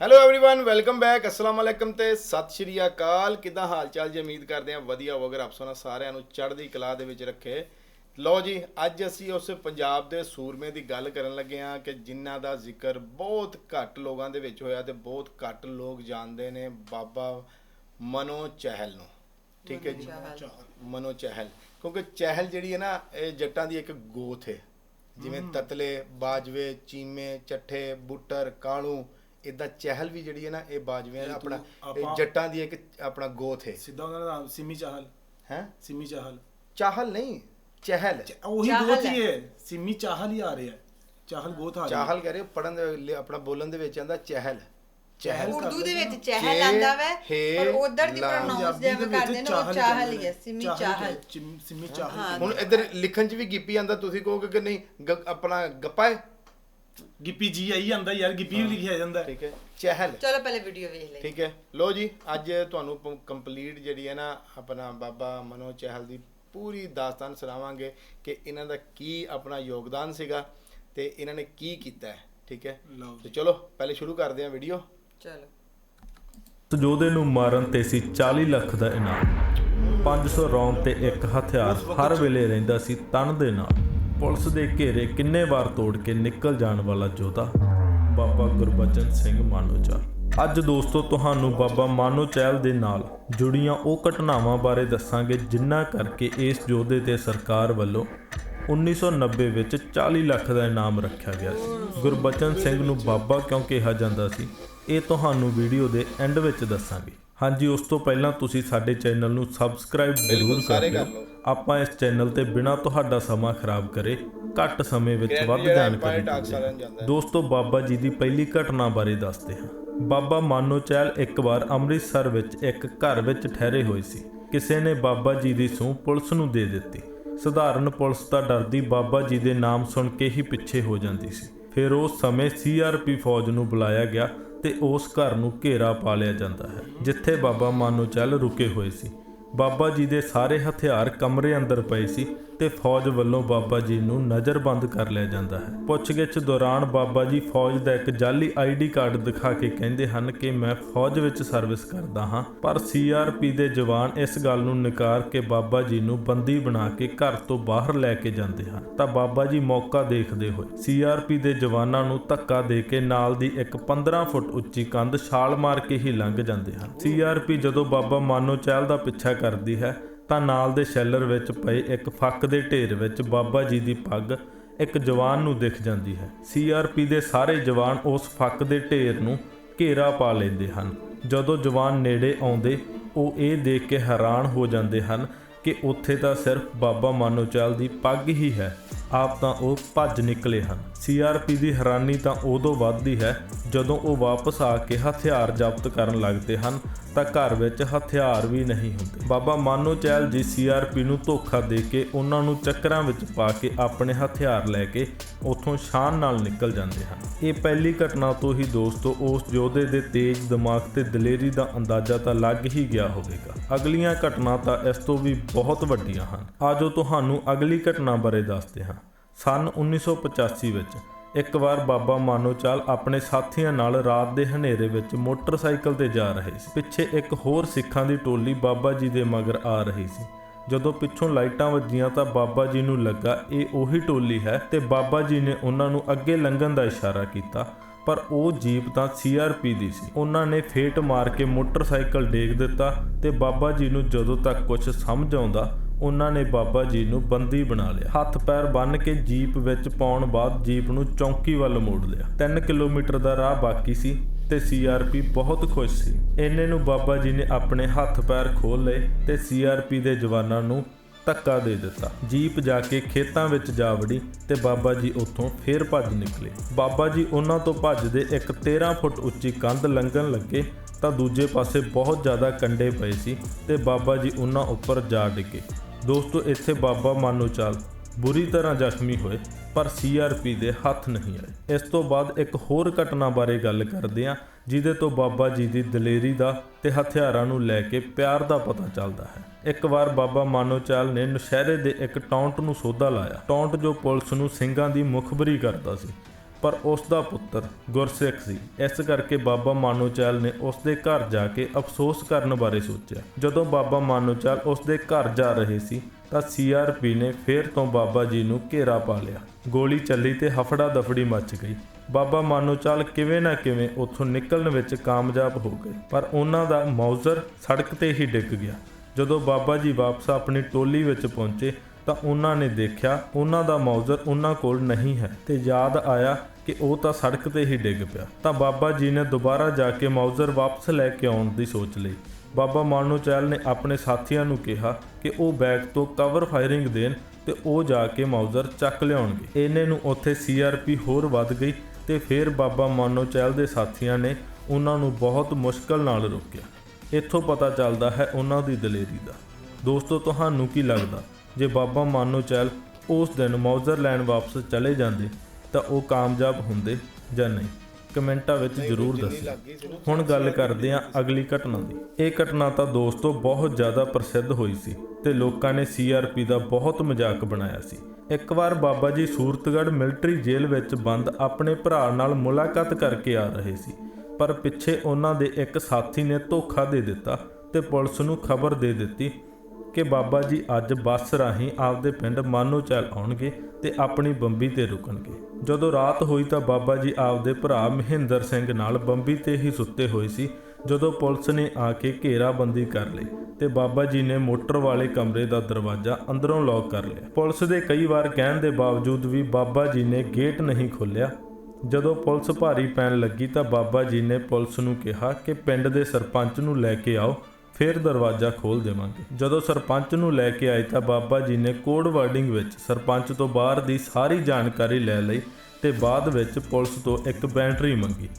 Hello everyone welcome back ਅਸਲਾਮ ਅਲੈਕਮ ਤੇ ਸਤਿ ਸ਼੍ਰੀ ਅਕਾਲ ਕਿਦਾਂ ਹਾਲ ਚਾਲ ਜੀ ਉਮੀਦ ਕਰਦੇ ਹਾਂ ਵਧੀਆ ਹੋਵੇਗਾ ਰੱਬ ਸੋਨਾ ਸਾਰਿਆਂ ਨੂੰ ਚੜ੍ਹਦੀ ਕਲਾ ਦੇ ਵਿੱਚ ਰੱਖੇ ਲਓ ਜੀ ਅੱਜ ਅਸੀਂ ਉਸ ਪੰਜਾਬ ਦੇ ਸੂਰਮੇ ਦੀ ਗੱਲ ਕਰਨ ਲੱਗੇ ਹਾਂ ਕਿ ਜਿਨ੍ਹਾਂ ਦਾ ਜ਼ਿਕਰ ਬਹੁਤ ਘੱਟ ਲੋਕਾਂ ਦੇ ਵਿੱਚ ਹੋਇਆ ਤੇ ਬਹੁਤ ਘੱਟ ਲੋਕ ਜਾਣਦੇ ਨੇ ਬਾਬਾ ਮਨੋ ਚਹਿਲ ਨੂੰ ਠੀਕ ਹੈ ਜੀ ਮਨੋ ਚਹਿਲ ਕਿਉਂਕਿ ਚਹਿਲ ਜਿਹੜੀ ਹੈ ਨਾ ਇਹ ਜੱਟਾਂ ਦੀ ਇੱਕ ਗੋਥ ਹੈ ਜਿਵੇਂ ਤਤਲੇ ਬਾਜਵੇ ਚੀਮੇ ਚੱਠੇ ਬੁੱਟਰ ਕਾਲੂ ਇਦਾਂ ਚਹਿਲ ਵੀ ਜਿਹੜੀ ਹੈ ਨਾ ਇਹ ਬਾਜਵੇ ਆਪਣਾ ਇਹ ਜੱਟਾਂ ਦੀ ਇੱਕ ਆਪਣਾ ਗੋਥ ਹੈ। ਸਿੱਧਾ ਉਹਨਾਂ ਦਾ ਨਾਮ ਸਿਮੀ ਚਾਹਲ। ਹੈ? ਸਿਮੀ ਚਾਹਲ। ਚਾਹਲ ਨਹੀਂ ਚਹਿਲ। ਉਹੀ ਬਹੁਤ ਹੈ। ਹੀ ਸਿਮੀ ਚਾਹਲ ਹੀ ਆ ਰਿਹਾ ਹੈ। ਚਾਹਲ ਬਹੁਤ ਆ ਰਿਹਾ ਚਾਹਲ ਕਹ ਰਹੇ ਪੜਨ ਆਪਣਾ ਬੋਲਣ ਦੇ ਵਿੱਚ ਆਂਦਾ ਚਹਿਲ। ਚਹਿਲ ਉਰਦੂ ਦੇ ਵਿੱਚ। ਚਹਿਲ ਆਂਦਾ ਵੈ ਪਰ ਉਧਰ ਦੀ। ਪ੍ਰੋਨਾਂਸ ਦੇ ਕਰਦੇ ਨੇ ਉਹ ਚਾਹਲ ਹੀ ਹੈ ਸਿਮੀ ਚਾਹਲ ਸਿਮੀ ਚਾਹਲ। ਹੁਣ ਇੱਧਰ ਲਿਖਣ 'ਚ ਵੀ ਗਿੱਪੀ ਆਂਦਾ ਤੁਸੀਂ ਕਹੋਗੇ ਕਿ ਨਹੀਂ ਆਪਣਾ ਗੱਪਾ ਹੈ? ਗਿੱਪੀ ਜੀ ਆਈ ਜਾਂਦਾ ਯਾਰ ਗਿੱਪੀ ਵੀ ਲਿਖਿਆ ਜਾਂਦਾ। ਠੀਕ ਹੈ ਚਹਿਲ। ਚਲੋ ਪਹਿਲੇ ਵੀਡੀਓ ਵੇਖ ਲਈ। ਠੀਕ ਹੈ ਲੋ ਜੀ ਅੱਜ ਤੁਹਾਨੂੰ ਕੰਪਲੀਟ ਜਿਹੜੀ ਹੈ ਨਾ ਆਪਣਾ ਬਾਬਾ ਮਨੋ ਚਹਿਲ ਦੀ ਪੂਰੀ ਦਾਸਤਾਨ ਸੁਣਾਵਾਂਗੇ ਕਿ ਇਹਨਾਂ ਦਾ ਕੀ ਆਪਣਾ ਯੋਗਦਾਨ ਸੀਗਾ ਤੇ ਇਹਨਾਂ ਨੇ ਕੀ ਕੀਤਾ ਹੈ ਠੀਕ ਹੈ। ਤੇ ਚਲੋ ਪਹਿਲੇ ਸ਼ੁਰੂ ਕਰਦੇ ਹਾਂ ਵੀਡੀਓ ਚਲੋ। ਸਜੋਦੇ ਨੂੰ ਮਾਰਨ ਤੇ ਸੀ 40 ਲੱਖ ਦਾ ਇਨਾਮ। 500 ਰੌਂਦ ਤੇ ਇੱਕ ਹਥਿਆਰ ਹਰ ਵੇਲੇ ਰਹਿੰਦਾ ਸੀ ਤਨ ਦੇ ਨਾਲ। ਪੁਲਿਸ ਦੇ ਘੇਰੇ ਕਿੰਨੇ ਵਾਰ ਤੋੜ ਕੇ ਨਿਕਲ ਜਾਣ ਵਾਲਾ ਯੋਧਾ ਬਾਬਾ ਗੁਰਬਚਨ ਸਿੰਘ ਮਾਨੋਚਾਰ ਅੱਜ ਦੋਸਤੋ ਤੁਹਾਨੂੰ ਬਾਬਾ ਮਾਨੋ ਚਹਿਲ ਦੇ ਨਾਲ ਜੁੜੀਆਂ ਉਹ ਘਟਨਾਵਾਂ ਬਾਰੇ ਦੱਸਾਂਗੇ ਜਿਨ੍ਹਾਂ ਕਰਕੇ ਇਸ ਯੋਧੇ ਤੇ ਸਰਕਾਰ ਵੱਲੋਂ 1990 ਵਿੱਚ 40 ਲੱਖ ਦਾ ਇਨਾਮ ਰੱਖਿਆ ਗਿਆ ਸੀ। ਗੁਰਬਚਨ ਸਿੰਘ ਨੂੰ ਬਾਬਾ ਕਿਉਂ ਕਿਹਾ ਜਾਂਦਾ ਸੀ? ਇਹ ਤੁਹਾਨੂੰ ਵੀਡੀਓ ਦੇ ਐਂਡ ਵਿੱਚ ਦੱਸਾਂਗੇ। ਹਾਂਜੀ ਉਸ ਤੋਂ ਪਹਿਲਾਂ ਤੁਸੀਂ ਸਾਡੇ ਚੈਨਲ ਨੂੰ ਸਬਸਕ੍ਰਾਈਬ ਜ਼ਰੂਰ ਕਰ ਲਓ। ਆਪਾਂ ਇਸ ਚੈਨਲ ਤੇ ਬਿਨਾਂ ਤੁਹਾਡਾ ਸਮਾਂ ਖਰਾਬ ਕਰੇ ਘੱਟ ਸਮੇਂ ਵਿੱਚ ਵੱਧ ਜਾਣਕਾਰੀ ਦਿੰਦੇ। ਦੋਸਤੋ ਬਾਬਾ ਜੀ ਦੀ ਪਹਿਲੀ ਘਟਨਾ ਬਾਰੇ ਦੱਸਦੇ ਹਾਂ। ਬਾਬਾ ਮਾਨੋ ਚਹਿਲ ਇੱਕ ਵਾਰ ਅੰਮ੍ਰਿਤਸਰ ਵਿੱਚ ਇੱਕ ਘਰ ਵਿੱਚ ਠਹਿਰੇ ਹੋਏ ਸੀ। ਕਿਸੇ ਨੇ ਬਾਬਾ ਜੀ ਦੀ ਸੂਹ ਪੁਲਿਸ ਨੂੰ ਦੇ ਦਿੱਤੀ। ਸਧਾਰਨ ਪੁਲਿਸ ਤਾਂ ਡਰਦੀ ਬਾਬਾ ਜੀ ਦੇ ਨਾਮ ਸੁਣ ਕੇ ਹੀ ਪਿੱਛੇ ਹੋ ਜਾਂਦੀ ਸੀ। ਫਿਰ ਉਸ ਸਮੇਂ ਸੀਆਰਪੀ ਫੌਜ ਨੂੰ ਬੁਲਾਇਆ ਗਿਆ ਤੇ ਉਸ ਘਰ ਨੂੰ ਘੇਰਾ ਪਾ ਲਿਆ ਜਾਂਦਾ ਹੈ ਜਿੱਥੇ ਬਾਬਾ ਮਾਨੋ ਚਹਿਲ ਰੁਕੇ ਹੋਏ ਸੀ। ਬਾਬਾ ਜੀ ਦੇ ਸਾਰੇ ਹਥਿਆਰ ਕਮਰੇ ਅੰਦਰ ਪਏ ਸੀ। ਤੇ ਫੌਜ ਵੱਲੋਂ ਬਾਬਾ ਜੀ ਨੂੰ ਨਜ਼ਰਬੰਦ ਕਰ ਲਿਆ ਜਾਂਦਾ ਹੈ। ਪੁੱਛਗਿੱਛ ਦੌਰਾਨ ਬਾਬਾ ਜੀ ਫੌਜ ਦਾ ਇੱਕ ਜਾਲੀ ਆਈਡੀ ਕਾਰਡ ਦਿਖਾ ਕੇ ਕਹਿੰਦੇ ਹਨ ਕਿ ਮੈਂ ਫੌਜ ਵਿੱਚ ਸਰਵਿਸ ਕਰਦਾ ਹਾਂ, ਪਰ ਸੀਆਰਪੀ ਦੇ ਜਵਾਨ ਇਸ ਗੱਲ ਨੂੰ ਨਕਾਰ ਕੇ ਬਾਬਾ ਜੀ ਨੂੰ ਬੰਦੀ ਬਣਾ ਕੇ ਘਰ ਤੋਂ ਬਾਹਰ ਲੈ ਕੇ ਜਾਂਦੇ ਹਨ। ਤਾਂ ਬਾਬਾ ਜੀ ਮੌਕਾ ਦੇਖਦੇ ਹੋਏ ਸੀਆਰਪੀ ਦੇ ਜਵਾਨਾਂ ਨੂੰ ਧੱਕਾ ਦੇ ਕੇ ਨਾਲ ਦੀ ਇੱਕ 15 ਫੁੱਟ ਉੱਚੀ ਕੰਧ ਛਾਲ ਮਾਰ ਕੇ ਹੀ ਲੰਘ ਜਾਂਦੇ ਹਨ। ਸੀਆਰਪੀ ਜਦੋਂ ਬਾਬਾ ਮਾਨੋ ਚਹਿਲ ਦਾ ਪਿੱਛਾ ਕਰਦੀ ਹੈ ਤਾਂ ਨਾਲ ਦੇ ਸ਼ੈਲਰ ਵਿੱਚ ਪਏ ਇੱਕ ਫੱਕ ਦੇ ਢੇਰ ਵਿੱਚ ਬਾਬਾ ਜੀ ਦੀ ਪੱਗ ਇੱਕ ਜਵਾਨ ਨੂੰ ਦਿਖ ਜਾਂਦੀ ਹੈ। ਸੀਆਰਪੀ ਦੇ ਸਾਰੇ ਜਵਾਨ ਉਸ ਫੱਕ ਦੇ ਢੇਰ ਨੂੰ ਘੇਰਾ ਪਾ ਲੈਂਦੇ ਹਨ। ਜਦੋਂ ਜਵਾਨ ਨੇੜੇ ਆਉਂਦੇ, ਉਹ ਇਹ ਦੇਖ ਕੇ ਹੈਰਾਨ ਹੋ ਜਾਂਦੇ ਹਨ ਕਿ ਉੱਥੇ ਤਾਂ ਸਿਰਫ ਬਾਬਾ ਮਾਨੋਚਾਲ ਦੀ ਪੱਗ ਹੀ ਹੈ, ਆਪ ਤਾਂ ਉਹ ਭੱਜ ਨਿਕਲੇ ਹਨ। ਸੀਆਰਪੀ ਦੀ ਹੈਰਾਨੀ ਤਾਂ ਉਦੋਂ ਵੱਧਦੀ ਹੈ ਜਦੋਂ ਉਹ ਵਾਪਸ ਆ ਕੇ ਹਥਿਆਰ ਜ਼ਬਤ ਕਰਨ ਲੱਗਦੇ ਹਨ ਤਾਂ ਘਰ ਵਿੱਚ ਹਥਿਆਰ ਵੀ ਨਹੀਂ ਹੁੰਦੇ। ਬਾਬਾ ਮਾਨੋ ਚਹਿਲ ਜੀ ਸੀਆਰਪੀ ਨੂੰ ਧੋਖਾ ਦੇ ਕੇ ਉਹਨਾਂ ਨੂੰ ਚੱਕਰਾਂ ਵਿੱਚ ਪਾ ਕੇ ਆਪਣੇ ਹਥਿਆਰ ਲੈ ਕੇ ਉੱਥੋਂ ਸ਼ਾਨ ਨਾਲ ਨਿਕਲ ਜਾਂਦੇ ਹਨ। ਇਹ ਪਹਿਲੀ ਘਟਨਾ ਤੋਂ ਹੀ ਦੋਸਤੋ, ਉਸ ਯੋਧੇ ਦੇ ਤੇਜ਼ ਦਿਮਾਗ ਤੇ ਦਲੇਰੀ ਦਾ ਅੰਦਾਜ਼ਾ ਤਾਂ ਲੱਗ ਹੀ ਗਿਆ ਹੋਵੇਗਾ। ਅਗਲੀਆਂ ਘਟਨਾ ਤਾਂ ਇਸ ਤੋਂ ਵੀ ਬਹੁਤ ਵੱਡੀਆਂ ਹਨ। ਆਜੋ ਤੁਹਾਨੂੰ ਅਗਲੀ ਘਟਨਾ ਬਾਰੇ ਦੱਸਦੇ ਹਾਂ। ਸਨ 1985 ਵਿੱਚ ਇੱਕ ਵਾਰ ਬਾਬਾ ਮਾਨੋਚਾਲ ਆਪਣੇ ਸਾਥੀਆਂ ਨਾਲ ਰਾਤ ਦੇ ਹਨੇਰੇ ਵਿੱਚ ਮੋਟਰਸਾਈਕਲ ਤੇ ਜਾ ਰਹੇ ਸੀ। ਪਿੱਛੇ ਇੱਕ ਹੋਰ ਸਿੱਖਾਂ ਦੀ ਟੋਲੀ ਬਾਬਾ ਜੀ ਦੇ ਮਗਰ ਆ ਰਹੀ ਸੀ। ਜਦੋਂ ਪਿੱਛੋਂ ਲਾਈਟਾਂ ਵੱਜੀਆਂ ਤਾਂ ਬਾਬਾ ਜੀ ਨੂੰ ਲੱਗਾ, ਇਹ ਉਹੀ ਟੋਲੀ ਹੈ ਤੇ ਬਾਬਾ ਜੀ ਨੇ ਉਹਨਾਂ ਨੂੰ ਅੱਗੇ ਲੰਘਣ ਦਾ ਇਸ਼ਾਰਾ ਕੀਤਾ, ਪਰ ਉਹ ਜੀਪ ਤਾਂ ਸੀਆਰਪੀ ਦੀ ਸੀ। ਉਹਨਾਂ ਨੇ ਫੇਟ ਮਾਰ ਕੇ ਮੋਟਰਸਾਈਕਲ ਡੇਗ ਦਿੱਤਾ ਤੇ ਬਾਬਾ ਜੀ ਨੂੰ ਜਦੋਂ ਤੱਕ ਕੁਝ ਸਮਝ ਆਉਂਦਾ ਉਹਨਾਂ ਨੇ ਬਾਬਾ ਜੀ ਨੂੰ ਬੰਦੀ ਬਣਾ ਲਿਆ। ਹੱਥ ਪੈਰ ਬੰਨ੍ਹ ਕੇ ਜੀਪ ਵਿੱਚ ਪਾਉਣ ਬਾਅਦ ਜੀਪ ਨੂੰ ਚੌਂਕੀ ਵੱਲ ਮੋੜ ਲਿਆ। 3 ਕਿਲੋਮੀਟਰ ਦਾ ਰਾਹ ਬਾਕੀ ਸੀ ਤੇ ਸੀਆਰਪੀ ਬਹੁਤ ਖੁਸ਼ ਸੀ। ਇੰਨੇ ਨੂੰ ਬਾਬਾ ਜੀ ਨੇ ਆਪਣੇ ਹੱਥ ਪੈਰ ਖੋਲ ਲਏ ਤੇ ਸੀਆਰਪੀ ਦੇ ਜਵਾਨਾਂ ਨੂੰ ਧੱਕਾ ਦੇ ਦਿੱਤਾ। ਜੀਪ ਜਾ ਕੇ ਖੇਤਾਂ ਵਿੱਚ ਜਾ ਵੜੀ ਤੇ ਬਾਬਾ ਜੀ ਉੱਥੋਂ ਫੇਰ ਭੱਜ ਨਿਕਲੇ। ਬਾਬਾ ਜੀ ਉਹਨਾਂ ਤੋਂ ਭੱਜਦੇ ਇੱਕ 13 ਫੁੱਟ ਉੱਚੀ ਕੰਧ ਲੰਘਣ ਲੱਗੇ ਤਾਂ ਦੂਜੇ ਪਾਸੇ ਬਹੁਤ ਜ਼ਿਆਦਾ ਕੰਡੇ ਪਏ ਸੀ ਤੇ ਬਾਬਾ ਜੀ ਉਹਨਾਂ ਉੱਪਰ ਜਾ ਡਿੱਗੇ। ਦੋਸਤੋ, ਇੱਥੇ ਬਾਬਾ ਮਾਨੋਚਾਲ ਬੁਰੀ ਤਰ੍ਹਾਂ ਜ਼ਖਮੀ ਹੋਏ, ਪਰ ਸੀਆਰਪੀ ਦੇ ਹੱਥ ਨਹੀਂ ਆਏ। ਇਸ ਤੋਂ ਬਾਅਦ ਇੱਕ ਹੋਰ ਘਟਨਾ ਬਾਰੇ ਗੱਲ ਕਰਦੇ ਹਾਂ, ਜਿਹਦੇ ਤੋਂ ਬਾਬਾ ਜੀ ਦੀ ਦਲੇਰੀ ਦਾ ਤੇ ਹਥਿਆਰਾਂ ਨੂੰ ਲੈ ਕੇ ਪਿਆਰ ਦਾ ਪਤਾ ਚੱਲਦਾ ਹੈ। ਇੱਕ ਵਾਰ ਬਾਬਾ ਮਾਨੋਚਾਲ ਨੇ ਨੁਸ਼ਹਿਰੇ ਦੇ ਇੱਕ ਟੌਂਟ ਨੂੰ ਸੋਧਾ ਲਾਇਆ। ਟੌਂਟ ਜੋ ਪੁਲਿਸ ਨੂੰ ਸਿੰਘਾਂ ਦੀ ਮੁਖਬਰੀ ਕਰਦਾ ਸੀ। ਪਰ ਉਸ ਦਾ ਪੁੱਤਰ ਗੁਰਸਿੱਖ ਸੀ। ਇਸ ਕਰਕੇ ਬਾਬਾ ਮਾਨੋਚਾਲ ਨੇ ਉਸ ਦੇ ਘਰ ਜਾ ਕੇ ਅਫਸੋਸ ਕਰਨ ਬਾਰੇ ਸੋਚਿਆ। ਜਦੋਂ ਬਾਬਾ ਮਾਨੋਚਾਲ ਉਸ ਦੇ ਘਰ ਜਾ ਰਹੇ ਸੀ, ਤਾਂ ਸੀਆਰਪੀ ਨੇ ਫੇਰ ਤੋਂ ਬਾਬਾ ਜੀ ਨੂੰ ਘੇਰਾ ਪਾ ਲਿਆ। ਗੋਲੀ ਚੱਲੀ ਤੇ ਹਫੜਾ ਦਫੜੀ ਮੱਚ ਗਈ। ਬਾਬਾ ਮਾਨੋਚਾਲ ਕਿਵੇਂ ਨਾ ਕਿਵੇਂ ਉੱਥੋਂ ਨਿਕਲਣ ਵਿੱਚ ਕਾਮਯਾਬ ਹੋ ਗਏ, ਪਰ ਉਹਨਾਂ ਦਾ ਮੌਜ਼ਰ ਸੜਕ ਤੇ ਹੀ ਡਿੱਗ ਗਿਆ। ਜਦੋਂ ਬਾਬਾ ਜੀ ਵਾਪਸ ਆਪਣੀ ਟੋਲੀ ਵਿੱਚ ਪਹੁੰਚੇ ਤਾਂ ਉਹਨਾਂ ਨੇ ਦੇਖਿਆ ਉਹਨਾਂ ਦਾ ਮੌਜ਼ਰ ਉਹਨਾਂ ਕੋਲ ਨਹੀਂ ਹੈ ਤੇ ਯਾਦ ਆਇਆ ਕਿ ਉਹ ਤਾਂ ਸੜਕ ਤੇ ਹੀ ਡਿੱਗ ਪਿਆ। ਤਾਂ ਬਾਬਾ ਜੀ ਨੇ ਦੁਬਾਰਾ ਜਾ ਕੇ ਮੌਜ਼ਰ ਵਾਪਸ ਲੈ ਕੇ ਆਉਣ ਦੀ ਸੋਚ ਲਈ। ਬਾਬਾ ਮਾਨੋਚੈਲ ਨੇ ਆਪਣੇ ਸਾਥੀਆਂ ਨੂੰ ਕਿਹਾ ਕਿ ਉਹ ਬੈਗ ਤੋਂ ਕਵਰ ਫਾਇਰਿੰਗ ਦੇਣ ਤੇ ਉਹ ਜਾ ਕੇ ਮੌਜ਼ਰ ਚੱਕ ਲਿਆਉਣਗੇ। ਇਹਨੇ ਨੂੰ ਉੱਥੇ ਸੀਆਰਪੀ ਹੋਰ ਵੱਧ ਗਈ ਤੇ ਫਿਰ ਬਾਬਾ ਮਾਨੋਚੈਲ ਦੇ ਸਾਥੀਆਂ ਨੇ ਉਹਨਾਂ ਨੂੰ ਬਹੁਤ ਮੁਸ਼ਕਲ ਨਾਲ ਰੋਕਿਆ। ਇੱਥੋਂ ਪਤਾ ਚੱਲਦਾ ਹੈ ਉਹਨਾਂ ਦੀ ਦਲੇਰੀ ਦਾ। ਦੋਸਤੋ, ਤੁਹਾਨੂੰ ਕੀ ਲੱਗਦਾ? ਜੇ ਬਾਬਾ ਮਾਨੋਚੈਲ ਉਸ ਦਿਨ ਮੌਜ਼ਰ ਲੈਣ ਵਾਪਸ ਚਲੇ ਜਾਂਦੇ ਤਾਂ ਉਹ ਕਾਮਯਾਬ ਹੁੰਦੇ ਜਾਂ ਨਹੀਂ? ਕਮੈਂਟਾਂ ਵਿੱਚ ਜ਼ਰੂਰ ਦੱਸੋ ਹੁਣ ਗੱਲ ਕਰਦੇ ਹਾਂ ਅਗਲੀ ਘਟਨਾ ਦੀ। ਇਹ ਘਟਨਾ ਤਾਂ ਦੋਸਤੋ ਬਹੁਤ ਜ਼ਿਆਦਾ ਪ੍ਰਸਿੱਧ ਹੋਈ ਸੀ ਤੇ ਲੋਕਾਂ ਨੇ ਸੀਆਰਪੀ ਦਾ ਬਹੁਤ ਮਜ਼ਾਕ ਬਣਾਇਆ ਸੀ। ਇੱਕ ਵਾਰ ਬਾਬਾ ਜੀ ਸੂਰਤਗੜ੍ਹ ਮਿਲਟਰੀ ਜੇਲ੍ਹ ਵਿੱਚ ਬੰਦ ਆਪਣੇ ਭਰਾ ਨਾਲ ਮੁਲਾਕਾਤ ਕਰਕੇ ਆ ਰਹੇ ਸੀ ਪਰ ਪਿੱਛੇ ਉਹਨਾਂ ਦੇ ਇੱਕ ਸਾਥੀ ਨੇ ਧੋਖਾ ਦੇ ਦਿੱਤਾ ਤੇ ਪੁਲਿਸ ਨੂੰ ਖਬਰ ਦੇ ਦਿੱਤੀ ਕਿ ਬਾਬਾ ਜੀ ਅੱਜ ਬੱਸ ਰਾਹੀਂ ਆਪਦੇ ਪਿੰਡ ਮਾਨੋਚਲ ਆਉਣਗੇ ਤੇ ਆਪਣੀ ਬੰਬੀ ਤੇ ਰੁਕਣਗੇ। ਜਦੋਂ ਰਾਤ ਹੋਈ ਤਾਂ ਬਾਬਾ ਜੀ ਆਪਦੇ ਭਰਾ ਮਹਿੰਦਰ ਸਿੰਘ ਨਾਲ ਬੰਬੀ ਤੇ ਹੀ ਸੁੱਤੇ ਹੋਏ ਸੀ। ਜਦੋਂ ਪੁਲਿਸ ਨੇ ਆ ਕੇ ਘੇਰਾਬੰਦੀ ਕਰ ਲਈ ਤੇ ਬਾਬਾ ਜੀ ਨੇ ਮੋਟਰ ਵਾਲੇ ਕਮਰੇ ਦਾ ਦਰਵਾਜ਼ਾ ਅੰਦਰੋਂ ਲੌਕ ਕਰ ਲਿਆ। ਪੁਲਿਸ ਦੇ ਕਈ ਵਾਰ ਕਹਿਣ ਦੇ ਬਾਵਜੂਦ ਵੀ ਬਾਬਾ ਜੀ ਨੇ ਗੇਟ ਨਹੀਂ ਖੋਲ੍ਹਿਆ। ਜਦੋਂ ਪੁਲਿਸ ਭਾਰੀ ਪੈਣ ਲੱਗੀ ਤਾਂ ਬਾਬਾ ਜੀ ਨੇ ਪੁਲਿਸ ਨੂੰ ਕਿਹਾ ਕਿ ਪਿੰਡ ਦੇ ਸਰਪੰਚ ਨੂੰ ਲੈ ਕੇ ਆਓ। ਫਿਰ ਦਰਵਾਜ਼ਾ ਖੋਲ ਦੇਵਾਂਗੇ। ਜਦੋਂ ਸਰਪੰਚ ਨੂੰ ਲੈ ਕੇ ਆਏ ਤਾਂ ਬਾਬਾ ਜੀ ਨੇ ਕੋਡ ਵਰਡਿੰਗ ਵਿੱਚ ਸਰਪੰਚ ਤੋਂ ਬਾਹਰ ਦੀ ਸਾਰੀ ਜਾਣਕਾਰੀ ਲੈ ਲਈ ਤੇ ਬਾਅਦ ਵਿੱਚ ਪੁਲਿਸ ਤੋਂ ਇੱਕ ਬੈਟਰੀ ਮੰਗੀ।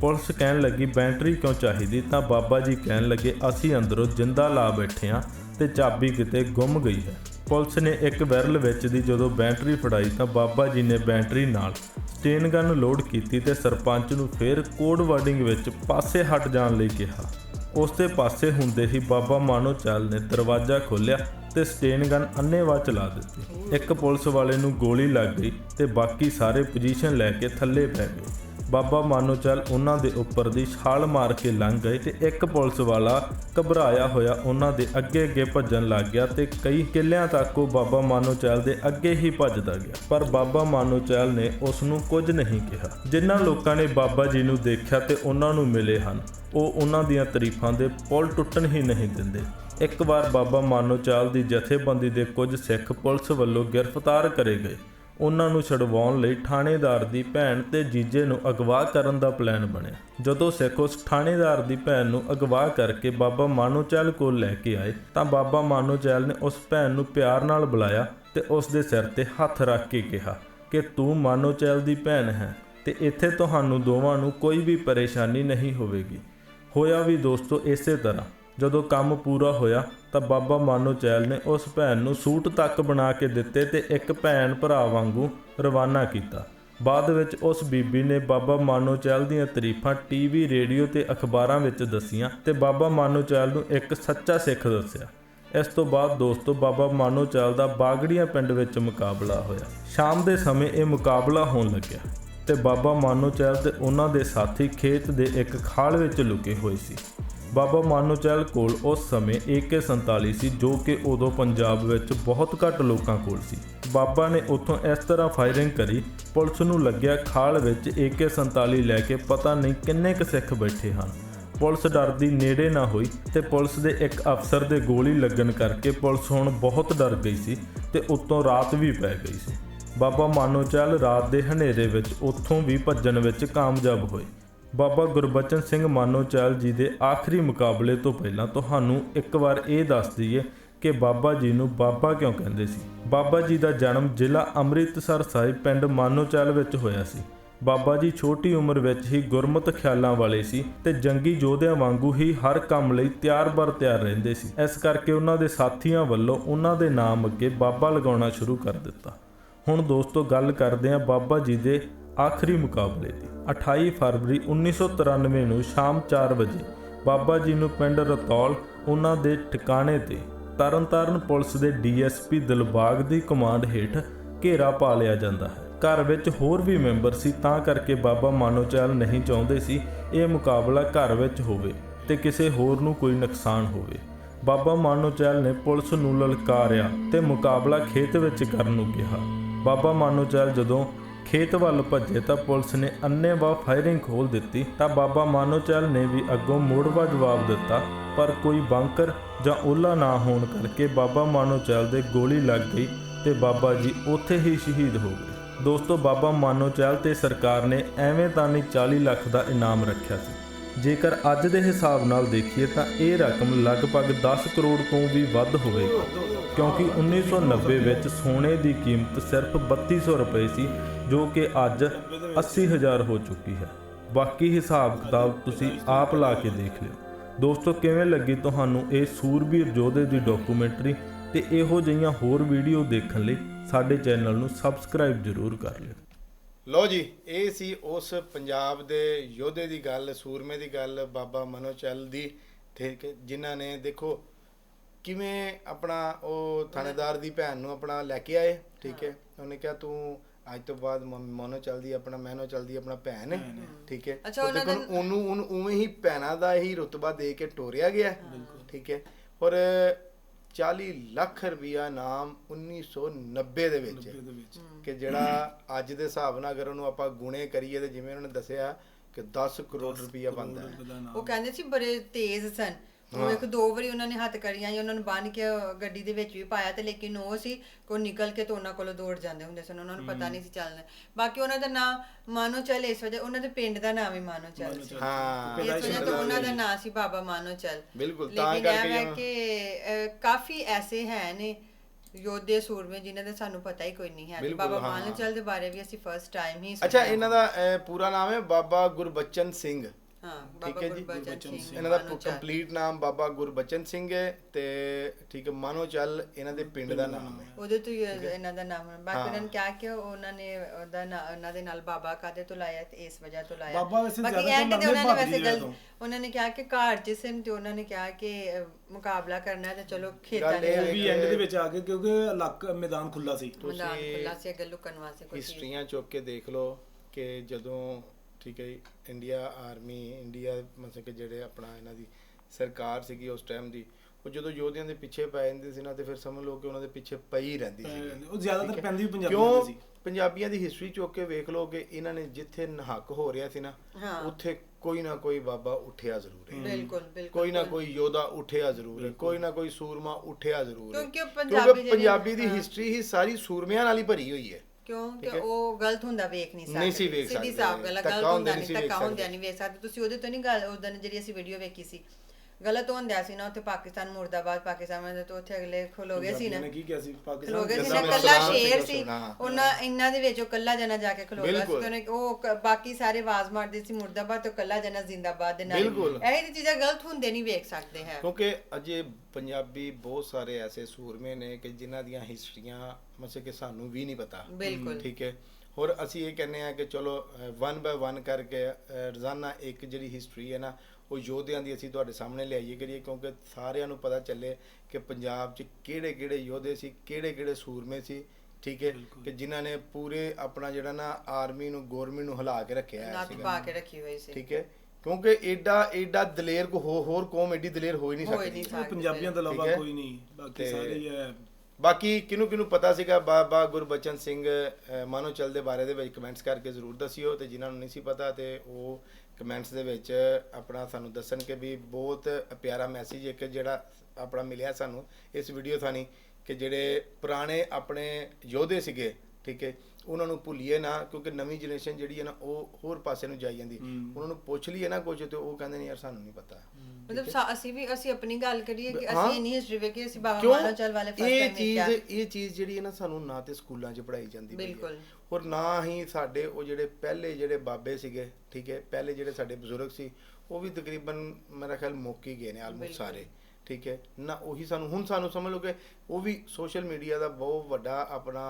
ਪੁਲਿਸ ਕਹਿਣ ਲੱਗੀ, ਬੈਟਰੀ ਕਿਉਂ ਚਾਹੀਦੀ? ਤਾਂ ਬਾਬਾ ਜੀ ਕਹਿਣ ਲੱਗੇ, ਅਸੀਂ ਅੰਦਰੋਂ ਜਿੰਦਾ ਲਾ ਬੈਠੇ ਹਾਂ ਤੇ ਚਾਬੀ ਕਿਤੇ ਗੁੰਮ ਗਈ ਹੈ। ਪੁਲਿਸ ਨੇ ਇੱਕ ਬੈਰਲ ਵਿੱਚ ਦੀ ਜਦੋਂ ਬੈਟਰੀ ਫੜਾਈ ਤਾਂ ਬਾਬਾ ਜੀ ਨੇ ਬੈਟਰੀ ਨਾਲ ਸਟੇਨ ਗਨ ਲੋਡ ਕੀਤੀ ਤੇ ਸਰਪੰਚ ਨੂੰ ਫਿਰ ਕੋਡ ਵਰਡਿੰਗ ਵਿੱਚ ਪਾਸੇ ਹਟ ਜਾਣ ਲਈ ਕਿਹਾ। ਉਸ ਦੇ ਪਾਸੇ ਹੁੰਦੇ ਹੀ ਬਾਬਾ ਮਾਨੋ ਚਾਲ ਨੇ ਦਰਵਾਜ਼ਾ ਖੋਲ੍ਹਿਆ ਤੇ ਸਟੇਨ ਗਨ ਅੰਨੇਵਾਹ ਚਲਾ ਦਿੱਤੀ। ਇੱਕ ਪੁਲਿਸ ਵਾਲੇ ਨੂੰ ਗੋਲੀ ਲੱਗ ਗਈ ਤੇ ਬਾਕੀ ਸਾਰੇ ਪੋਜੀਸ਼ਨ ਲੈ ਕੇ ਥੱਲੇ ਪੈ ਗਏ। ਬਾਬਾ ਮਾਨੋਚਾਲ ਉਹਨਾਂ ਦੇ ਉੱਪਰ ਦੀ ਛਾਲ ਮਾਰ ਕੇ ਲੰਘ ਗਏ ਤੇ ਇੱਕ ਪੁਲਿਸ ਵਾਲਾ ਘਬਰਾਇਆ ਹੋਇਆ ਉਹਨਾਂ ਦੇ ਅੱਗੇ ਅੱਗੇ ਭੱਜਣ ਲੱਗ ਗਿਆ ਤੇ ਕਈ ਕਿੱਲਿਆਂ ਤੱਕ ਉਹ ਬਾਬਾ ਮਾਨੋਚਾਲ ਦੇ ਅੱਗੇ ਹੀ ਭੱਜਦਾ ਗਿਆ। ਪਰ ਬਾਬਾ ਮਾਨੋਚਾਲ ਨੇ ਉਸ ਨੂੰ ਕੁਝ ਨਹੀਂ ਕਿਹਾ। ਜਿਨ੍ਹਾਂ ਲੋਕਾਂ ਨੇ ਬਾਬਾ ਜੀ ਨੂੰ ਦੇਖਿਆ ਤੇ ਉਹਨਾਂ ਨੂੰ ਮਿਲੇ ਹਨ, ਉਹ ਉਹਨਾਂ ਦੀਆਂ ਤਾਰੀਫਾਂ ਦੇ ਪੁਲ ਟੁੱਟਣ ਹੀ ਨਹੀਂ ਦਿੰਦੇ। ਇੱਕ ਵਾਰ ਬਾਬਾ ਮਾਨੋਚਾਲ ਦੀ ਜਥੇਬੰਦੀ ਦੇ ਕੁਝ ਸਿੱਖ ਪੁਲਿਸ ਵੱਲੋਂ ਗ੍ਰਿਫਤਾਰ ਕਰੇ ਗਏ। ਉਹਨਾਂ ਨੂੰ ਛਡਵਾਉਣ ਲਈ ਥਾਣੇਦਾਰ ਦੀ ਭੈਣ ਤੇ ਜੀਜੇ ਨੂੰ ਅਗਵਾ ਕਰਨ ਦਾ ਪਲਾਨ ਬਣਿਆ। ਜਦੋਂ ਸਿੱਖ ਉਸ ਥਾਣੇਦਾਰ ਦੀ ਭੈਣ ਨੂੰ ਅਗਵਾ ਕਰਕੇ ਬਾਬਾ ਮਾਨੋਚਾਲ ਕੋਲ ਲੈ ਕੇ ਆਏ, ਤਾਂ ਬਾਬਾ ਮਾਨੋਚਾਲ ਨੇ ਉਸ ਭੈਣ ਨੂੰ ਪਿਆਰ ਨਾਲ ਬੁਲਾਇਆ ਤੇ ਉਸ ਦੇ ਸਿਰ ਤੇ ਹੱਥ ਰੱਖ ਕੇ ਕਿਹਾ ਕਿ ਤੂੰ ਮਾਨੋਚਾਲ ਦੀ ਭੈਣ ਹੈ ਤੇ ਇੱਥੇ ਤੁਹਾਨੂੰ ਦੋਵਾਂ ਨੂੰ ਕੋਈ ਵੀ ਪਰੇਸ਼ਾਨੀ ਨਹੀਂ ਹੋਵੇਗੀ। ਹੋਇਆ ਵੀ ਦੋਸਤੋ ਇਸੇ ਤਰ੍ਹਾਂ। ਜਦੋਂ ਕੰਮ ਪੂਰਾ ਹੋਇਆ ਤਾਂ ਬਾਬਾ ਮਾਨੋ ਚੈਲ ਨੇ ਉਸ ਭੈਣ ਨੂੰ ਸੂਟ ਤੱਕ ਬਣਾ ਕੇ ਦਿੱਤੇ ਤੇ ਇੱਕ ਭੈਣ ਭਰਾ ਵਾਂਗੂ ਰਵਾਨਾ ਕੀਤਾ। ਬਾਅਦ ਵਿੱਚ ਉਸ ਬੀਬੀ ਨੇ ਬਾਬਾ ਮਾਨੋ ਚੈਲ ਦੀਆਂ ਤਾਰੀਫਾਂ ਟੀਵੀ, ਰੇਡੀਓ ਤੇ ਅਖਬਾਰਾਂ ਵਿੱਚ ਦੱਸੀਆਂ ਤੇ ਬਾਬਾ ਮਾਨੋ ਚੈਲ ਨੂੰ ਇੱਕ ਸੱਚਾ ਸਿੱਖ ਦੱਸਿਆ। ਇਸ ਤੋਂ ਬਾਅਦ ਦੋਸਤੋ ਬਾਬਾ ਮਾਨੋ ਮਾਨੋਚੈਲ ਦਾ ਬਾਗੜੀਆਂ ਪਿੰਡ ਵਿੱਚ ਮੁਕਾਬਲਾ ਹੋਇਆ। ਸ਼ਾਮ ਦੇ ਸਮੇਂ ਇਹ ਮੁਕਾਬਲਾ ਹੋਣ ਲੱਗਿਆ ਤੇ ਬਾਬਾ ਮਾਨੋ ਚੈਲ ਤੇ ਉਹਨਾਂ ਦੇ ਸਾਥੀ ਖੇਤ ਦੇ ਇੱਕ ਖਾਲ ਵਿੱਚ ਲੁਕੇ ਹੋਏ ਸੀ। ਬਾਬਾ ਮਾਨੋਚੈਲ ਕੋਲ ਉਸ ਸਮੇਂ AK47 ਸੀ ਜੋ ਕਿ ਉਦੋਂ ਪੰਜਾਬ ਵਿੱਚ ਬਹੁਤ ਘੱਟ ਲੋਕਾਂ ਕੋਲ ਸੀ। ਬਾਬਾ ਨੇ ਉੱਥੋਂ ਇਸ ਤਰ੍ਹਾਂ ਫਾਇਰਿੰਗ ਕਰੀ, ਪੁਲਿਸ ਨੂੰ ਲੱਗਿਆ ਖਾਲ ਵਿੱਚ AK47 ਲੈ ਕੇ ਪਤਾ ਨਹੀਂ ਕਿੰਨੇ ਕੁ ਸਿੱਖ ਬੈਠੇ ਹਨ। ਪੁਲਿਸ ਡਰਦੀ ਨੇੜੇ ਨਾ ਹੋਈ ਤੇ ਪੁਲਿਸ ਦੇ ਇੱਕ ਅਫਸਰ ਦੇ ਗੋਲੀ ਲੱਗਣ ਕਰਕੇ ਪੁਲਿਸ ਹੁਣ ਬਹੁਤ ਡਰ ਗਈ ਸੀ ਤੇ ਉੱਤੋਂ ਰਾਤ ਵੀ ਪੈ ਗਈ ਸੀ। ਬਾਬਾ ਮਾਨੋਚਾਲ ਰਾਤ ਦੇ ਹਨੇਰੇ ਵਿੱਚ ਉੱਥੋਂ ਵੀ ਭੱਜਣ ਵਿੱਚ ਕਾਮਯਾਬ ਹੋਏ। ਬਾਬਾ ਗੁਰਬਚਨ ਸਿੰਘ ਮਾਨੋਚਾਲ ਜੀ ਦੇ ਆਖਰੀ ਮੁਕਾਬਲੇ ਤੋਂ ਪਹਿਲਾਂ ਤੁਹਾਨੂੰ ਇੱਕ ਵਾਰ ਇਹ ਦੱਸ ਦਈਏ ਕਿ ਬਾਬਾ ਜੀ ਨੂੰ ਬਾਬਾ ਕਿਉਂ ਕਹਿੰਦੇ ਸੀ? ਬਾਬਾ ਜੀ ਦਾ ਜਨਮ ਜ਼ਿਲ੍ਹਾ ਅੰਮ੍ਰਿਤਸਰ ਸਾਹਿਬ ਪਿੰਡ ਮਾਨੋਚਾਲ ਵਿੱਚ ਹੋਇਆ ਸੀ। ਬਾਬਾ ਜੀ ਛੋਟੀ ਉਮਰ ਵਿੱਚ ਹੀ ਗੁਰਮਤ ਖਿਆਲਾਂ ਵਾਲੇ ਸੀ ਤੇ ਜੰਗੀ ਯੋਧਿਆਂ ਵਾਂਗੂ ਹੀ ਹਰ ਕੰਮ ਲਈ ਤਿਆਰ-ਬਰ ਤਿਆਰ ਰਹਿੰਦੇ ਸੀ। ਇਸ ਕਰਕੇ ਉਹਨਾਂ ਦੇ ਸਾਥੀਆਂ ਵੱਲੋਂ ਉਹਨਾਂ ਦੇ ਨਾਮ ਅੱਗੇ ਬਾਬਾ ਲਗਾਉਣਾ ਸ਼ੁਰੂ ਕਰ ਦਿੱਤਾ। ਹੁਣ ਦੋਸਤੋ, ਗੱਲ ਕਰਦੇ ਹਾਂ ਬਾਬਾ ਜੀ ਦੇ ਆਖਰੀ ਮੁਕਾਬਲੇ ਦੀ। 28 ਫਰਵਰੀ 1993 ਨੂੰ ਸ਼ਾਮ 4 ਵਜੇ ਬਾਬਾ ਜੀ ਨੂੰ ਪਿੰਡ ਰਤੌਲ ਉਹਨਾਂ ਦੇ ਟਿਕਾਣੇ ਤੇ ਤਰਨਤਾਰਨ ਪੁਲਿਸ ਦੇ ਡੀਐਸਪੀ ਦਿਲਬਾਗ ਦੀ ਕਮਾਂਡ ਹੇਠ ਘੇਰਾ ਪਾ ਲਿਆ ਜਾਂਦਾ ਹੈ। ਘਰ ਵਿੱਚ ਹੋਰ ਵੀ ਮੈਂਬਰ ਸੀ, ਤਾਂ ਕਰਕੇ ਬਾਬਾ ਮਾਨੋਚਾਲ ਨਹੀਂ ਚਾਹੁੰਦੇ ਸੀ ਇਹ ਮੁਕਾਬਲਾ ਘਰ ਵਿੱਚ ਹੋਵੇ ਤੇ ਕਿਸੇ ਹੋਰ ਨੂੰ ਕੋਈ ਨੁਕਸਾਨ ਹੋਵੇ। ਬਾਬਾ ਮਾਨੋਚਾਲ ਨੇ ਪੁਲਿਸ ਨੂੰ ਲਲਕਾਰਿਆ ਤੇ ਮੁਕਾਬਲਾ ਖੇਤ ਵਿੱਚ ਕਰਨ ਨੂੰ ਕਿਹਾ। ਬਾਬਾ ਮਾਨੋਚਾਲ ਜਦੋਂ ਖੇਤ ਵੱਲ ਭੱਜੇ ਤਾਂ ਪੁਲਿਸ ਨੇ ਅੰਨ੍ਹੇਵਾਹ ਫਾਇਰਿੰਗ ਖੋਲ ਦਿੱਤੀ ਤਾਂ ਬਾਬਾ ਮਾਨੋਚਾਲ ਨੇ ਵੀ ਅੱਗੋਂ ਮੋੜਵਾ ਜਵਾਬ ਦਿੱਤਾ, ਪਰ ਕੋਈ ਬੰਕਰ ਜਾਂ ਓਲਾ ਨਾ ਹੋਣ ਕਰਕੇ ਬਾਬਾ ਮਾਨੋਚਾਲ ਦੇ ਗੋਲੀ ਲੱਗ ਗਈ ਤੇ ਬਾਬਾ ਜੀ ਉੱਥੇ ਹੀ ਸ਼ਹੀਦ ਹੋ ਗਏ। ਦੋਸਤੋ, ਬਾਬਾ ਮਾਨੋਚਾਲ ਤੇ ਸਰਕਾਰ ਨੇ ਐਵੇਂ ਤਾਂ ਨਹੀਂ 40 ਲੱਖ ਦਾ ਇਨਾਮ ਰੱਖਿਆ ਸੀ। ਜੇਕਰ ਅੱਜ ਦੇ ਹਿਸਾਬ ਨਾਲ ਦੇਖੀਏ ਤਾਂ ਇਹ ਰਕਮ ਲਗਭਗ 10 ਕਰੋੜ ਤੋਂ ਵੀ ਵੱਧ ਹੋਵੇਗੀ, ਕਿਉਂਕਿ 1990 ਵਿੱਚ ਸੋਨੇ ਦੀ ਕੀਮਤ ਸਿਰਫ 3200 ਰੁਪਏ ਸੀ, ਜੋ ਕਿ ਅੱਜ 80000 ਹੋ ਚੁੱਕੀ ਹੈ। ਬਾਕੀ ਹਿਸਾਬ ਕਿਤਾਬ ਤੁਸੀਂ ਆਪ ਲਾ ਕੇ ਦੇਖ ਲਿਓ। ਦੋਸਤੋ, ਕਿਵੇਂ ਲੱਗੀ ਤੁਹਾਨੂੰ ਇਹ ਸੂਰਬੀਰ ਯੋਧੇ ਦੀ ਡਾਕੂਮੈਂਟਰੀ ਤੇ ਇਹੋ ਜਿਹੀਆਂ ਹੋਰ ਵੀਡੀਓ ਦੇਖਣ ਲਈ ਸਾਡੇ ਚੈਨਲ ਨੂੰ ਸਬਸਕ੍ਰਾਈਬ ਜ਼ਰੂਰ ਕਰ ਲਿਓ। ਲੋ ਜੀ ਇਹ ਸੀ ਉਸ ਪੰਜਾਬ ਦੇ ਯੋਧੇ ਦੀ ਗੱਲ ਸੂਰਮੇ ਦੀ ਗੱਲ ਬਾਬਾ ਮਨੋਚਲ ਦੀ ਠੀਕ ਹੈ ਜਿਨ੍ਹਾਂ ਨੇ ਦੇਖੋ ਕਿਵੇਂ ਆਪਣਾ ਉਹ ਥਾਣੇਦਾਰ ਦੀ ਭੈਣ ਨੂੰ ਆਪਣਾ ਲੈ ਕੇ ਆਏ ਠੀਕ ਹੈ ਉਹਨੇ ਕਿਹਾ ਤੂੰ ਅੱਜ ਤੋਂ ਬਾਅਦ ਮਨੋ ਚਲਦੀ ਆਪਣਾ ਮੈਨੋ ਚਲਦੀ ਆਪਣਾ ਭੈਣ ਹੈ ਠੀਕ ਹੈ। ਦੇ- ਉਹਨੂੰ ਉਹਨੂੰ ਉਵੇਂ ਹੀ ਭੈਣਾਂ ਦਾ ਹੀ ਰੁਤਬਾ ਦੇ ਕੇ ਟੋਰਿਆ ਗਿਆ ਠੀਕ ਹੈ। ਔਰ 40 ਲੱਖ ਰੁਪਇਆ ਨਾਮ 1990 ਦੇ ਵਿੱਚ ਕਿ ਜਿਹੜਾ ਅੱਜ ਦੇ ਹਿਸਾਬ ਨਾਲ ਅਗਰ ਉਹਨੂੰ ਆਪਾਂ ਗੁਣੇ ਕਰੀਏ ਤੇ ਜਿਵੇਂ ਉਹਨਾਂ ਨੇ ਦੱਸਿਆ ਕਿ 10 ਕਰੋੜ ਰੁਪਇਆ ਬਣਦਾ ਹੈ। ਉਹ ਕਹਿੰਦੇ ਸੀ ਬੜੇ ਤੇਜ਼ ਸਨ। ਉਹ ਇੱਕ ਦੋ ਵਾਰੀ ਉਹਨਾਂ ਨੇ ਹੱਥ ਕੜੀਆਂ ਜਾਂ ਉਹਨਾਂ ਨੂੰ ਬੰਨ ਕੇ ਗੱਡੀ ਦੇ ਵਿੱਚ ਵੀ ਪਾਇਆ ਤੇ ਲੇਕਿਨ ਉਹ ਸੀ ਕੋ ਨਿਕਲ ਕੇ ਤੋਂ ਉਹਨਾਂ ਕੋਲੋਂ ਦੌੜ ਜਾਂਦੇ ਹੁੰਦੇ ਸਨ ਉਹਨਾਂ ਨੂੰ ਪਤਾ ਨਹੀਂ ਸੀ ਚੱਲਣਾ। ਬਾਕੀ ਉਹਨਾਂ ਦਾ ਨਾਮ ਮਾਨੋ ਚਲ ਇਸ ਵਜ੍ਹਾ ਉਹਨਾਂ ਦੇ ਪਿੰਡ ਦਾ ਨਾਮ ਹੀ ਮਾਨੋ ਚਲ ਸੀ। ਹਾਂ। ਇਸ ਵਜ੍ਹਾ ਤੋਂ ਉਹਨਾਂ ਦਾ ਨਾਮ ਸੀ ਬਾਬਾ ਮਾਨੋ ਚਲ। ਬਿਲਕੁਲ, ਤਾਂ ਲੇਕਿਨ ਇਹ ਕਰਕੇ ਹੈ ਜਿਵੇਂ- ਕਿ ਕਾਫੀ ਐਸੇ ਹੈ ਨੇ ਯੋਧੇ ਸੂਰਮੇ ਜਿਨ੍ਹਾਂ ਦਾ ਸਾਨੂੰ ਪਤਾ ਹੀ ਕੋਈ ਨਹੀਂ ਹੈ। ਬਾਬਾ। ਮਾਨੋ ਚਲ ਦੇ ਬਾਰੇ ਵੀ ਅਸੀਂ ਫਰਸਟ ਟਾਈਮ ਹੀ ਅੱਛਾ। ਇਹਨਾਂ ਦਾ ਪੂਰਾ ਨਾਮ ਹੈ ਬਾਬਾ ਗੁਰਬਚਨ ਸਿੰਘ। ਹਾਂ ਠੀਕ ਬਾਬਾ ਹੈ ਜੀ ਗੁਰਬਚਨ ਸਿੰਘ ਇਹਨਾਂ ਦਾ। ਕੰਪਲੀਟ ਨਾਮ ਬਾਬਾ ਗੁਰਬਚਨ ਸਿੰਘ ਹੈ ਤੇ ਠੀਕ ਹੈ ਮਾਨੋਚਲ ਇਹਨਾਂ ਦੇ ਪਿੰਡ ਦਾ ਨਾਮ ਹੈ ਉਹਦੇ ਤੋਂ ਹੀ ਇਹਨਾਂ ਦਾ ਨਾਮ ਹੈ। ਬਾਕੀ। ਉਹਨਾਂ ਨੇ ਕਿਹਾ ਕਿ ਉਹਨਾਂ ਨੇ ਉਹਦਾ ਨਾਂ- ਉਹਨਾਂ ਦੇ ਨਾਲ ਬਾਬਾ ਕਾਦੇ ਤੋਂ ਲਾਇਆ ਤੇ ਇਸ ਵਜ੍ਹਾ ਤੋਂ ਲਾਇਆ ਬਾਬਾ ਵੈਸੇ ਬਾਕੀ ਜ਼ਿਆਦਾਤਰ end ਤੇ ਮੰਨਦੇ ਉਹਨਾਂ ਨੇ ਵੈਸੇ ਗੱਲ ਤੋਂ। ਉਹਨਾਂ ਨੇ ਕਿਹਾ ਕਿ ਘਾਟ ਚ ਸਨ ਤੇ ਉਹਨਾਂ ਨੇ ਕਿਹਾ ਕਿ ਮੁਕਾਬਲਾ ਕਰਨਾ ਹੈ ਤੇ ਚਲੋ ਖੇਤਾਂ ਗੱਲ ਦੇ ਇਹ ਉਹ ਨਾਲ ਵੀ ਐਂਡ ਦੇ ਵਿੱਚ ਆ ਕੇ ਕਿਉਂਕਿ ਇਲਾਕਾ ਮੈਦਾਨ ਖੁੱਲਾ ਸੀ ਮੈਦਾਨ ਤੁਸੀਂ ਖੁੱਲਾ ਸੀ ਅੱਗੇ ਲੁਕਣ ਵਾਸਤੇ ਕੋਈ ਚੀਜ਼ ਹਿਸਟਰੀਆਂ ਚੁੱਕ ਕੇ ਦੇਖ ਲਓ ਕਿ ਜਦੋਂ ਠੀਕ ਹੈ ਜੀ, ਇੰਡੀਆ ਆਰਮੀ ਇੰਡੀਆ ਮਤਲਬ ਕਿ ਜਿਹੜੇ ਆਪਣਾ ਇਹਨਾਂ ਦੀ ਸਰਕਾਰ ਸੀਗੀ ਉਸ ਟਾਈਮ ਦੀ ਉਹ ਜਦੋਂ ਯੋਧਿਆਂ ਦੇ ਪਿੱਛੇ ਪੈ ਜਾਂਦੇ ਸੀ ਨਾ ਤੇ ਫਿਰ ਸਮਝ ਲਓ ਕਿ ਉਹਨਾਂ ਦੇ ਪਿੱਛੇ ਪਈ ਰਹਿੰਦੀ ਸੀ ਉਹ ਜ਼ਿਆਦਾਤਰ ਪੈਂਦੀ ਵੀ ਪੰਜਾਬੀਆਂ ਦੇ ਸੀ। ਪੰਜਾਬੀਆਂ ਦੀ ਹਿਸਟਰੀ ਚੁੱਕ ਕੇ ਵੇਖ ਲਓ ਕਿ ਇਹਨਾਂ ਨੇ ਜਿੱਥੇ ਨਹੱਕ ਹੋ ਰਿਹਾ ਸੀ ਨਾ। ਉੱਥੇ ਕੋਈ ਨਾ ਕੋਈ ਬਾਬਾ ਉੱਠਿਆ ਜ਼ਰੂਰ ਹੈ। ਬਿਲਕੁਲ ਬਿਲਕੁਲ ਕੋਈ ਨਾ ਕੋਈ ਯੋਧਾ ਉੱਠਿਆ ਜ਼ਰੂਰ ਹੈ ਕੋਈ ਨਾ ਕੋਈ ਸੂਰਮਾ ਉੱਠਿਆ ਜ਼ਰੂਰ ਹੈ। ਕਿਉਂਕਿ ਪੰਜਾਬੀ ਕਿਉਂਕਿ ਜਿਹੜੀ- ਪੰਜਾਬੀ ਦੀ। ਹਿਸਟਰੀ ਹੀ ਸਾਰੀ ਸੂਰਮਿਆਂ ਨਾਲ ਹੀ ਭਰੀ ਹੋਈ ਹੈ। ਕਿਉਂਕਿ ਠੀਕ ਹੈ। ਉਹ ਗਲਤ ਹੁੰਦਾ ਵੇਖ ਨਹੀਂ ਸਕਦੇ ਨਹੀਂ ਸੀ ਵੇਖ ਸਿੱਧੀ ਸਕਦੇ। ਸਾਫ਼ ਗੱਲ ਹੈ, ਧੱਕਾ ਗਲਤ ਹੁੰਦਾ ਨਹੀਂ ਧੱਕਾ ਹੁੰਦਿਆਂ। ਨਹੀਂ ਵੇਖ ਸਕਦੇ ਤੁਸੀਂ ਉਹਦੇ ਤੋਂ ਨਹੀਂ ਗੱਲ ਉਦੋਂ ਜਿਹੜੀ ਅਸੀਂ ਵੀਡੀਓ ਵੇਖੀ ਸੀ ਗਲਤ ਹੁੰਦਿਆ ਸੀ ਨਾ ਉੱਥੇ ਪਾਕਿਸਤਾਨ ਮੁਰਦਾਬਾਦ ਪਾਕਿਸਤਾਨ ਦੇ ਤੋਂ ਉੱਥੇ ਅਗਲੇ ਖਲੋ ਗਏ ਸੀ ਨਾ। ਕੀ ਕਿਹਾ ਸੀ? ਖਲੋ ਪਾਕਿਸਤਾਨ ਗਏ ਸੀ ਨਾ ਮੈਂ ਕੱਲਾ ਸ਼ੇਰ ਸੀ। ਉਹਨਾਂ ਇੰਨਾ ਦੇ ਵਿੱਚ ਉਹ ਕੱਲਾ ਜਣਾ ਜਾ ਕੇ ਖਲੋ ਗਿਆ ਸੀ ਉਹਨੇ ਉਹ ਬਾਕੀ ਸਾਰੇ ਆਵਾਜ਼ ਮਾਰਦੇ ਸੀ ਮੁਰਦਾਬਾਦ ਤੇ ਕੱਲਾ ਜਣਾ ਜ਼ਿੰਦਾਬਾਦ ਦੇ ਨਾਲ। ਇਹ ਜਿਹੀ ਚੀਜ਼ਾਂ ਗਲਤ ਹੁੰਦੇ ਨਹੀਂ ਵੇਖ ਸਕਦੇ ਹੈ। ਕਿਉਂਕਿ ਅਜੇ ਪੰਜਾਬੀ ਬਹੁਤ ਸਾਰੇ ਐਸੇ ਸੂਰਮੇ ਨੇ ਕਿ ਜਿਨ੍ਹਾਂ ਦੀਆਂ ਹਿਸਟਰੀਆਂ ਮਤਲਬ ਕਿ ਸਾਨੂੰ ਵੀ ਨਹੀਂ ਪਤਾ। ਬਿਲਕੁਲ। ਠੀਕ ਹੈ। ਹੋਰ ਅਸੀਂ ਇਹ ਕਹਿੰਦੇ ਆ ਕਿ ਚਲੋ ਵਨ ਬਾਏ ਵਨ ਕਰਕੇ ਅਹ, ਰੋਜ਼ਾਨਾ ਇੱਕ ਜਿਹੜੀ ਹਿਸਟਰੀ ਹੈ ਨਾ ਉਹ ਯੋਧਿਆਂ ਦੀ ਅਸੀਂ ਤੁਹਾਡੇ ਸਾਹਮਣੇ ਲਿਆਈਏ ਕਰੀਏ ਕਿਉਂਕਿ ਸਾਰਿਆਂ ਨੂੰ ਪਤਾ ਚੱਲੇ ਕਿ ਪੰਜਾਬ 'ਚ ਕਿਹੜੇ ਕਿਹੜੇ ਯੋਧੇ ਸੀ ਕਿਹੜੇ ਕਿਹੜੇ ਸੂਰਮੇ ਸੀ ਠੀਕ ਹੈ? ਕਿ ਜਿਨ੍ਹਾਂ ਨੇ ਪੂਰੇ ਆਪਣਾ ਜਿਹੜਾ ਨਾ ਆਰਮੀ ਨੂੰ ਗਵਰਨਮੈਂਟ ਨੂੰ ਹਿਲਾ ਕੇ ਰੱਖਿਆ ਹੈ ਨੱਥ। ਪਾ ਕੇ ਰੱਖੀ ਹੋਈ ਸੀ। ਠੀਕ ਹੈ? ਕਿਉਂਕਿ ਐਡਾ ਐਡਾ ਦਲੇਰ ਕੋ ਹੋ- ਹੋਰ ਕੌਮ ਐਡੀ ਦਲੇਰ ਹੋ ਹੀ ਨਹੀਂ ਸਕਦੀ। ਪੰਜਾਬੀਆਂ ਤੋਂ ਇਲਾਵਾ। ਕੋਈ ਨਹੀਂ। ਬਾਕੀ ਸਾਰੇ ਹੀ ਹੈ। ਬਾਕੀ ਕਿਹਨੂੰ ਕਿਹਨੂੰ ਪਤਾ ਸੀਗਾ? ਬਾਬਾ ਗੁਰਬਚਨ ਸਿੰਘ ਮਾਨੋਚਲ ਦੇ ਬਾਰੇ ਦੇ ਵਿੱਚ ਕਮੈਂਟਸ ਕਰਕੇ ਜ਼ਰੂਰ ਦੱਸਿਓ ਤੇ ਜਿਨ੍ਹਾਂ ਨੂੰ ਨਹੀਂ ਸੀ ਪਤਾ ਤੇ ਉਹ ਕਮੈਂਟਸ ਦੇ ਵਿੱਚ ਆਪਣਾ ਸਾਨੂੰ ਦੱਸਣ ਕਿ ਵੀ ਬਹੁਤ ਪਿਆਰਾ ਮੈਸੇਜ ਇੱਕ ਜਿਹੜਾ ਆਪਣਾ ਮਿਲਿਆ ਸਾਨੂੰ ਇਸ ਵੀਡੀਓ ਥਾਨੀ ਕਿ ਜਿਹੜੇ ਪੁਰਾਣੇ ਆਪਣੇ ਯੋਧੇ ਸੀਗੇ, ਠੀਕ ਹੈ ਉਹਨਾਂ ਨੂੰ ਭੁੱਲੀਏ ਨਾ ਕਿਉਂਕਿ ਨਵੀਂ ਜਨਰੇਸ਼ਨ ਜਿਹੜੀ ਹੈ ਨਾ ਉਹ ਹੋਰ ਪਾਸੇ ਨੂੰ ਜਾਈ ਜਾਂਦੀ। ਉਹਨਾਂ ਨੂੰ ਪੁੱਛ ਲਈਏ ਨਾ ਕੁਝ ਤੇ ਉਹ ਕਹਿੰਦੇ ਨੇ ਯਾਰ ਸਾਨੂੰ ਨਹੀਂ ਪਤਾ। ਮਤਲਬ ਅਸੀਂ ਵੀ ਅਸੀਂ ਆਪਣੀ ਗੱਲ ਕਰੀਏ ਕਿ। ਅਸੀਂ ਇੰਨੀ ਹਿਸਟਰੀ ਵੇਖੀ ਅਸੀਂ ਬਾਬਾ ਕਿਉਂ? ਮਾਨੋਚਲ ਵਾਲੇ ਫਸਟ ਇਹ ਚੀਜ਼ ਇਹ ਚੀਜ਼ ਜਿਹੜੀ ਹੈ ਨਾ ਸਾਨੂੰ ਨਾ ਤੇ ਸਕੂਲਾਂ 'ਚ ਪੜ੍ਹਾਈ ਜਾਂਦੀ। ਬਿਲਕੁਲ। ਔਰ ਨਾ ਹੀ ਸਾਡੇ ਉਹ ਜਿਹੜੇ ਪਹਿਲੇ ਜਿਹੜੇ ਬਾਬੇ ਸੀਗੇ ਠੀਕ ਹੈ ਪਹਿਲੇ ਜਿਹੜੇ ਸਾਡੇ ਬਜ਼ੁਰਗ ਸੀ ਉਹ ਵੀ ਤਕਰੀਬਨ ਮੇਰਾ ਖਿਆਲ ਮੁੱਕ ਹੀ ਗਏ ਨੇ ਆਲਮੋਸਟ ਸਾਰੇ। ਠੀਕ ਹੈ ਨਾ ਉਹੀ ਸਾਨੂੰ ਹੁਣ ਸਾਨੂੰ ਸਮਝ ਲਓ ਕਿ ਉਹ ਵੀ ਸੋਸ਼ਲ ਮੀਡੀਆ ਦਾ ਬਹੁਤ ਵੱਡਾ ਆਪਣਾ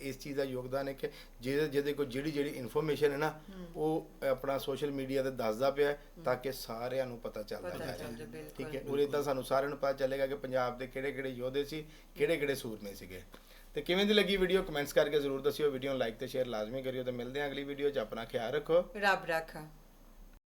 ਇਸ ਚੀਜ਼ ਦਾ ਯੋਗਦਾਨ ਹੈ ਕਿ ਜਿਹਦੇ ਜਿਹਦੇ ਕੋਲ ਜਿਹੜੀ ਜਿਹੜੀ ਇਨਫੋਰਮੇਸ਼ਨ ਹੈ ਨਾ ਉਹ ਆਪਣਾ ਸੋਸ਼ਲ ਮੀਡੀਆ ਤੇ ਦੱਸਦਾ ਪਿਆ ਹੈ ਤਾਂ ਕਿ ਸਾਰਿਆਂ ਨੂੰ ਪਤਾ ਚੱਲਦਾ ਬਿਲਕੁਲ। ਠੀਕ ਹੈ ਔਰ ਇਦਾਂ ਸਾਨੂੰ ਸਾਰਿਆਂ ਨੂੰ ਪਤਾ ਚੱਲੇਗਾ ਕਿ ਪੰਜਾਬ ਦੇ ਕਿਹੜੇ ਕਿਹੜੇ ਯੋਧੇ ਸੀ ਕਿਹੜੇ ਕਿਹੜੇ ਸੂਰਮੇ ਸੀਗੇ। ਤੇ ਕਿਵੇਂ ਦੀ ਲੱਗੀ ਵੀਡੀਓ ਕਮੈਂਟਸ ਕਰਕੇ ਜ਼ਰੂਰ ਦੱਸਿਓ। ਵੀਡੀਓ ਨੂੰ ਲਾਈਕ ਤੇ ਸ਼ੇਅਰ ਲਾਜ਼ਮੀ ਕਰਿਓ ਤੇ ਮਿਲਦੇ ਹਾਂ ਅਗਲੀ ਵੀਡੀਓ 'ਚ। ਆਪਣਾ ਖਿਆਲ ਰੱਖੋ। ਰੱਬ ਰੱਖਾ।